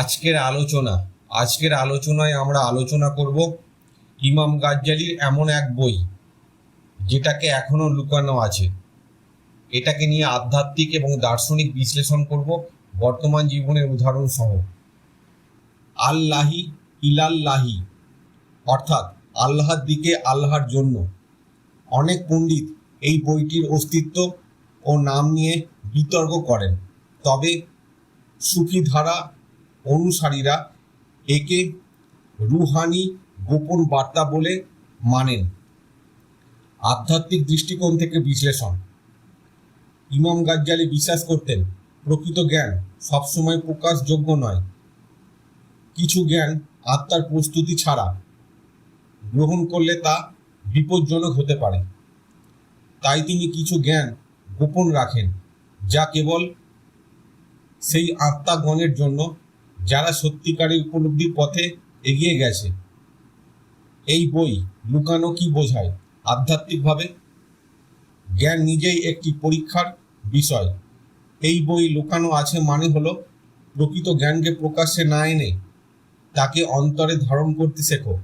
আজকের আলোচনা, আজকের আলোচনায় আমরা আলোচনা করব ইমাম গাজ্জালির এমন এক বই যেটাকে এখনও লুকানো আছে। এটাকে নিয়ে আধ্যাত্মিক এবং দার্শনিক বিশ্লেষণ করব, বর্তমান জীবনের উদাহরণ সহ। আল্লাহি ইলাল্লাহি, অর্থাৎ আল্লাহর দিকে আল্লাহর জন্য। অনেক পণ্ডিত এই বইটির অস্তিত্ব ও নাম নিয়ে বিতর্ক করেন। তবে সুফি ধারা অনুসারীরা একে রুহানি গোপন বার্তা বলে মানেন। আধ্যাত্মিক দৃষ্টিকোণ থেকে বিশ্লেষণ। ইমাম গাজ্জালি বিশ্বাস করতেন, প্রকৃত জ্ঞান সবসময় প্রকাশযোগ্য নয়। কিছু জ্ঞান আত্মার প্রস্তুতি ছাড়া গ্রহণ করলে তা বিপজ্জনক হতে পারে। তাই তিনি কিছু জ্ঞান গোপন রাখেন, যা কেবল সেই আত্মাগণের জন্য যারা সত্যিকারের উপলব্ধির পথে এগিয়ে গেছে, এই বই লুকানো কি বোঝায়? আধ্যাত্মিকভাবে? জ্ঞান নিজেই একটি পরীক্ষার বিষয়। এই বই লুকানো আছে মানে হলো, প্রকৃত জ্ঞানকে প্রকাশ্যে না এনে তাকে অন্তরে ধারণ করতে শেখো।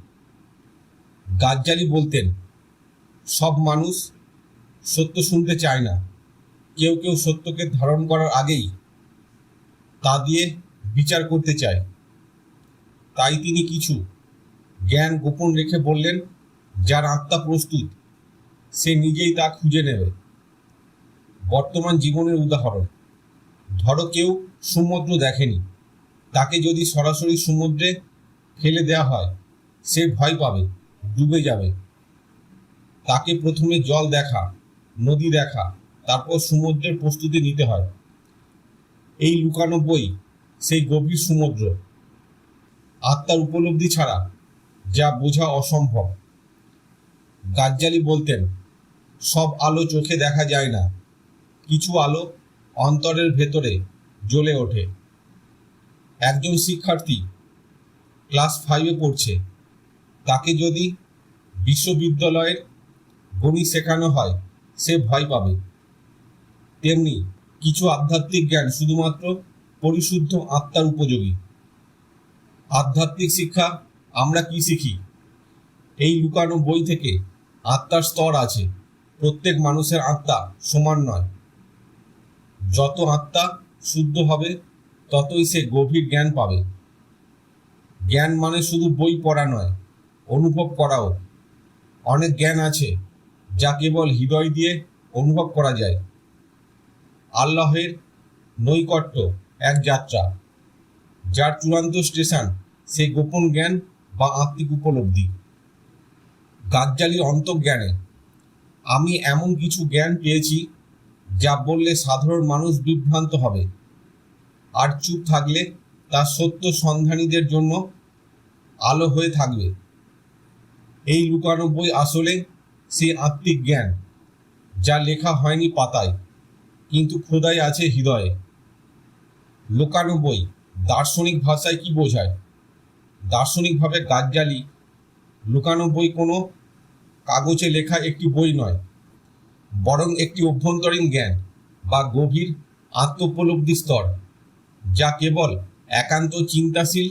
গাজ্জালি বলতেন, সব মানুষ সত্য শুনতে চায় না। কেউ কেউ সত্যকে ধারণ করার আগেই তা দিয়ে বিচার করতে চায় তাই তিনি কিছু জ্ঞান গোপন রেখে বললেন, যার আত্মা প্রস্তুত, সে নিজেই তা খুঁজে নেবে। বর্তমান জীবনের উদাহরণ, ধরো কেউ সমুদ্র দেখেনি, তাকে যদি সরাসরি সমুদ্রে ফেলে দেওয়া হয়, সে ভয় পাবে, ডুবে যাবে। তাকে প্রথমে জল দেখা, নদী দেখা, তারপর সমুদ্রের প্রস্তুতি নিতে হয়। এই লুকানো বই সেই গভীর সমুদ্র। আত্মার উপলব্ধি ছাড়া যা বোঝা অসম্ভব। গাজ্জালি বলতেন, সব আলো চোখে দেখা যায় না, কিছু আলো অন্তরের ভেতরে জ্বলে ওঠে। একজন শিক্ষার্থী ক্লাস ফাইভে পড়ছে, তাকে যদি বিশ্ববিদ্যালয়ের গণিত শেখানো হয়, সে ভয় পাবে। তেমনি কিছু আধ্যাত্মিক জ্ঞান শুধুমাত্র পরিশুদ্ধ আত্মার উপযোগী। আধ্যাত্মিক শিক্ষা, আমরা কি শিখি? এই লুকানো বই থেকে আত্মার স্তর আছে। প্রত্যেক মানুষের আত্মা সমান নয়। যত আত্মা শুদ্ধ হবে, ততই সে গভীর জ্ঞান পাবে। জ্ঞান মানে শুধু বই পড়া নয়, অনুভব করাও। অনেক জ্ঞান আছে যা কেবল হৃদয় দিয়ে অনুভব করা যায়। আল্লাহের নৈকট্য এক যাত্রা, যার চূড়ান্ত স্টেশন সেই গোপন জ্ঞান বা আত্মিক উপলব্ধি। গাজ্জালি অন্তর্জ্ঞানে, আমি এমন কিছু জ্ঞান পেয়েছি যা বললে সাধারণ মানুষ বিভ্রান্ত হবে। আর চুপ থাকলে তা সত্য সন্ধানীদের জন্য আলো হয়ে থাকবে। এই লুকানো বই আসলে সেই আত্মিক জ্ঞান, যা লেখা হয়নি পাতায়, কিন্তু খোদাই আছে হৃদয়ে। লোকানো বই, দার্শনিক ভাষায় কি বোঝায়? দার্শনিকভাবে গাজ্জালি লুকানো বই কোনো কাগজে লেখা একটি বই নয়, বরং একটি অভ্যন্তরীণ জ্ঞান বা গভীর আত্মোপলব্ধি স্তর, যা কেবল একান্ত চিন্তাশীল,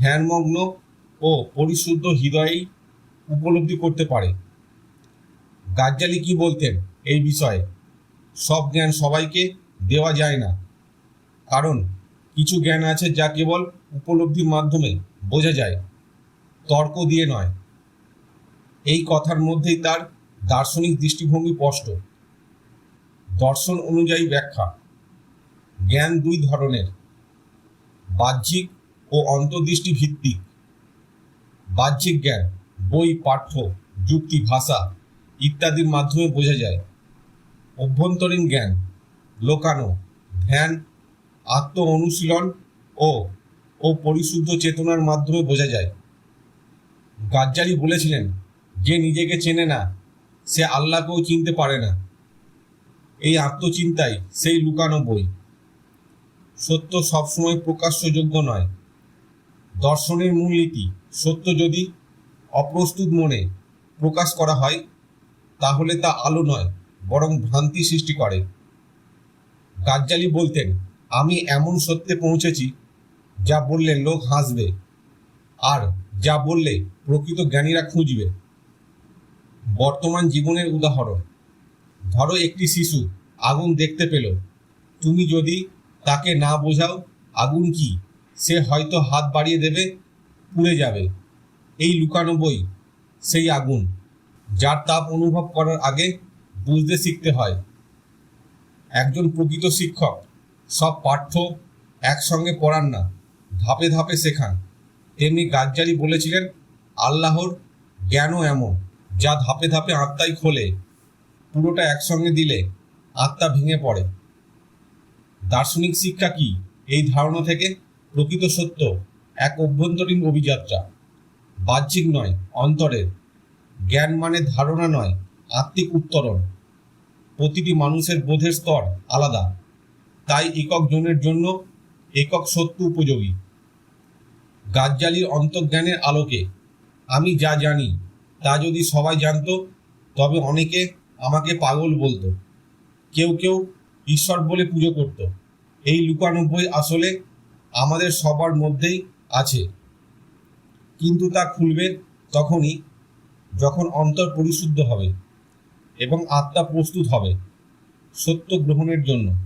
ধ্যানমগ্ন ও পরিশুদ্ধ হৃদয়েই উপলব্ধি করতে পারে। গাজ্জালি কি বলতেন এই বিষয়ে? সব জ্ঞান সবাইকে দেওয়া যায় না। কারণ কিছু জ্ঞান আছে যা কেবল উপলব্ধির মাধ্যমে বোঝা যায়, তর্ক দিয়ে নয়। এই কথার মধ্যেই তার দার্শনিক দৃষ্টিভঙ্গি স্পষ্ট। দর্শন অনুযায়ী ব্যাখ্যা। জ্ঞান দুই ধরনের, বাহ্যিক ও অন্তর্দৃষ্টি ভিত্তিক বাহ্যিক জ্ঞান, বই, পাঠ্য, যুক্তি, ভাষা ইত্যাদির মাধ্যমে বোঝা যায়। অভ্যন্তরীণ জ্ঞান, লোকানো, ধ্যান আত্ম অনুশীলন ও ও পরিশুদ্ধ চেতনার মাধ্যমে বোঝা যায়। গাজ্জালি বলেছিলেন, যে নিজেকে চেনে না, সে আল্লাহকেও চিনতে পারে না। এই আত্মচিন্তাই সেই লুকানো বই। সত্য সবসময় প্রকাশ্যযোগ্য নয়। দর্শনের মূলনীতি, সত্য যদি অপ্রস্তুত মনে প্রকাশ করা হয়, তাহলে তা আলো নয়, বরং ভ্রান্তি সৃষ্টি করে। গাজ্জালি বলতেন আমি এমন সত্যে পৌঁছেছি যা বললে লোক হাসবে আর যা বললে প্রকৃত জ্ঞানীরা খুঁজবে। বর্তমান জীবনের উদাহরণ। ধরো একটি শিশু আগুন দেখতে পেল। তুমি যদি তাকে না বোঝাও, আগুন কি? সে হয়তো হাত বাড়িয়ে দেবে, পুড়ে যাবে। এই লুকানো বই, সেই আগুন, যার তাপ অনুভব করার আগে বুঝতে শিখতে হয়। একজন প্রকৃত শিক্ষক সব পাঠ্য একসঙ্গে পড়ান না, ধাপে ধাপে শেখান। তেমনি গাজ্জালি বলেছিলেন, আল্লাহর জ্ঞানও এমন, যা ধাপে ধাপে আত্মাই খোলে। পুরোটা একসঙ্গে দিলে আত্মা ভেঙে পড়ে। দার্শনিক শিক্ষা কি? এই ধারণা থেকে প্রকৃত সত্য, এক অভ্যন্তরীণ অভিযাত্রা। বাহ্যিক নয়, অন্তরের। জ্ঞান মানে ধারণা নয়, আত্মিক উত্তরণ। প্রতিটি মানুষের বোধের স্তর আলাদা। তাই একক জনের জন্য একক সত্য উপযোগী। গাজ্জালির অন্তর্জ্ঞানের আলোকে আমি যা জানি, তা যদি সবাই জানতো, তবে অনেকে আমাকে পাগল বলতো। কেউ কেউ ঈশ্বর বলে পুজো করত। এই লুকানব্বই আসলে আমাদের সবার মধ্যেই আছে। কিন্তু তা খুলবে তখনই, যখন অন্তর পরিশুদ্ধ হবে এবং আত্মা প্রস্তুত হবে সত্য গ্রহণের জন্য।